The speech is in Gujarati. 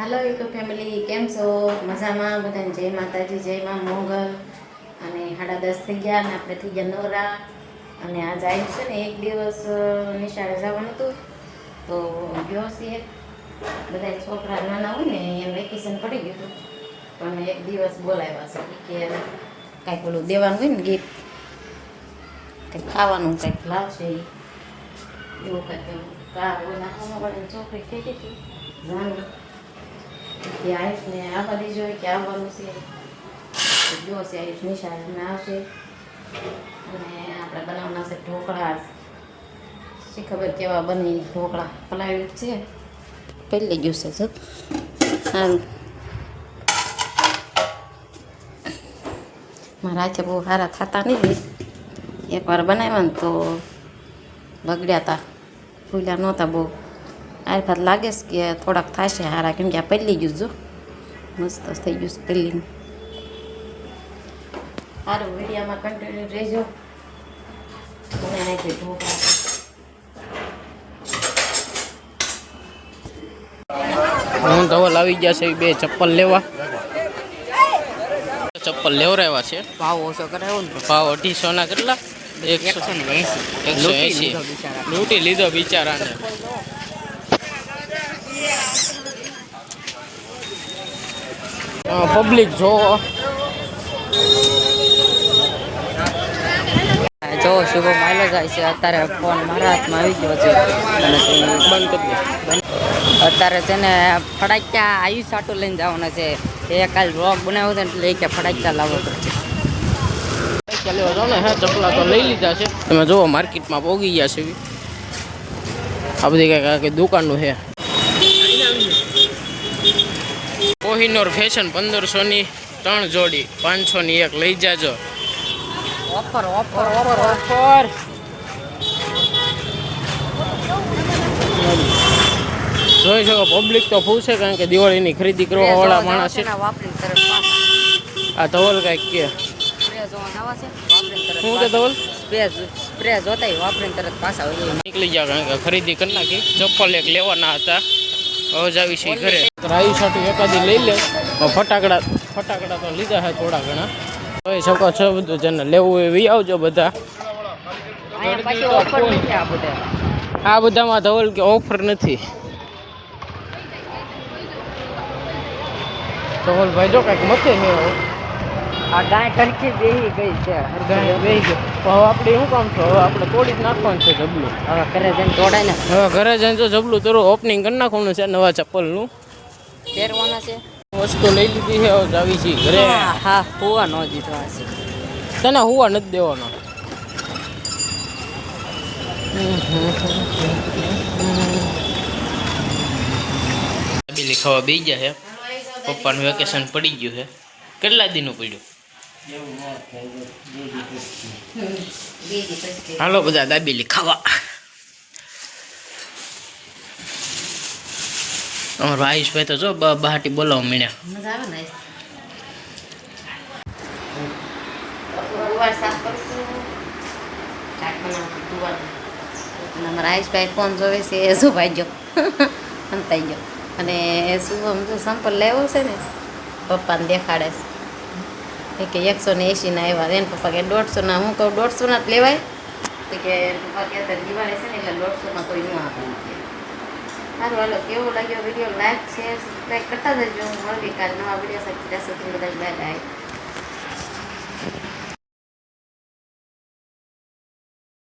હાલો યુટ્યુબ ફેમિલી કેમ છો મજામાં બધાને જય માતાજી જય માં મોગલ અને સાડા દસ થઈ ગયા અને આપણે થઈ ગયા નવરા અને આજ આવ્યું છે ને એક દિવસ નિશાળે જવાનું હતું તો ગયો છે બધા છોકરા નાના હોય ને એમ વેકેશન પડી ગયું હતું પણ એક દિવસ બોલાવ્યા છે કે કાંઈક ઓલું દેવાનું હોય ને ગીફ્ટ કંઈક ખાવાનું કંઈક લાવશે. એવું કંઈક કા ઓલા છોકરી ગઈ હતી જાણવું કે આયુષને આવવા દેજો કે આવવાનું છે. તો જોશે આયુષ નિશાળને આવશે. અને આપણે બનાવવાના છે ઢોકળા. શી કેવા બની ઢોકળા? પલાવ્યું છે. પહેલી ગયું છે જો. મારા હાથે બહુ સારા થતા નહીં એકવાર બનાવ્યા ને તો બગડ્યા હતા ફૂલ્યા નહોતા બહુ. આ વખત લાગે છે કે થોડાક થશે હારા કેમ કે આ પહેલી ગયું જો. મસ્ત થઈ ગયું છે પહેલી સારું વિડીયોમાં કન્ટિન્યુ રહેજો. મને નાખી ઢોકળા. હું ધવલ આવી ગયા છે બે ચપ્પલ લેવા. ચપ્પલ લેવરાવ્યા છે. ભાવ ઓછો કરાયો ને ભાવ અઢીસો ના કેટલા? એસી. એકસો એસી. લૂંટી લીધો બિચારાને. પબ્લિક જો. જો શુભ માયલો જાય છે. અત્યારે ફોન મારા હાથમાં આવી ગયો છે. અને બંધ કરી દે. અત્યારે છે ને ફટાક્યા આયુષ સાટું લઈને જવાના છે. એ કાલ રોગ બનાવ્યો હતો ને એટલે એ કે ફટાક્યા લાવો. પડશે પૈસા લેવા જાઓ ને હે ચપલા તો લઈ લીધા છે. તમે જુઓ માર્કેટમાં પોગી ગયા છે. આ બધી કઈ કઈ દુકાનનું છે. કોહિનોર ફેશન પંદરસો ની ત્રણ જોડી પાંચસો ની એક. લઈ જાજો. ઓફર ઓફર ઓફર ઓફર જોઈ શકો પબ્લિક તો ફૂલ કારણ કે દિવાળીની ખરીદી કરવા વાળા માણસ છે. આ ધવલ કંઈક કે. શું કે ધવલ? સ્પ્રે જોતા વાપરીને તરત પાછા નીકળી જા કારણ કે ખરીદી કરી નાખી. ચપ્પલ એક લેવાના હતા. જાવી છે ઘરે. રાયુ સાટી એકાદી લઈ લે. ફટાકડા ફટાકડા તો લીધા છે થોડા ઘણા. જોઈ શકો છો બધું જેને લેવું હોય વી આવજો બધા. આ બધામાં ધવલ કે ઓફર નથી. ધવલભાઈ જો કાંઈક મથે છે. આ ગાય કણકી બેહી ગઈ છે. ગાય બેહી ગઈ. તો હવે આપણે શું કામ છો? હવે આપણે તોડી જ નાખવાનું છે જબલું. હવે ઘરે જઈને તોડાય ને હવે ઘરે જઈને જો જબલું તરું ઓપનિંગ કરી નાખવાનું છે નવા ચપ્પલનું. પહેરવાના છે. વસ્તુ લઈ લીધી છે હવે જાવી છે ઘરે. હા હા હોવા ન દીધો છે. તને હોવા નથી દેવાનો. ખાવા બે ગયા છે. પપ્પાનું વેકેશન પડી ગયું છે. કેટલા દિનનું પડ્યું? હાલો, બધા દાબેલી ખાવા. અમારો આયુષભાઈ તો જો બહાટી ગુવાર અને અમારા આયુષભાઈ ફોન જોવે છે, એ શું ભાઈ અંતાઈ ગયો. અને શું જો સંપલ લેવો છે ને, પપ્પાને દેખાડે છે. એ કે એકસો ને એંશીના આવ્યા. એને પપ્પા કે દોઢસોના હું કહું દોઢસોના જ લેવાય. તો કે પપ્પા કહેતા દિવાળી છે ને એટલે દોઢસોમાં કોઈ ન આપે. સારું, હાલો, કેવો લાગ્યો વીડિયો લાઈક શેર સબસ્ક્રાઈબ કરતા જજો. હું મળવી કાલ નવા વીડિયો સાથે. ત્યાં સુધી બધા બાય બાય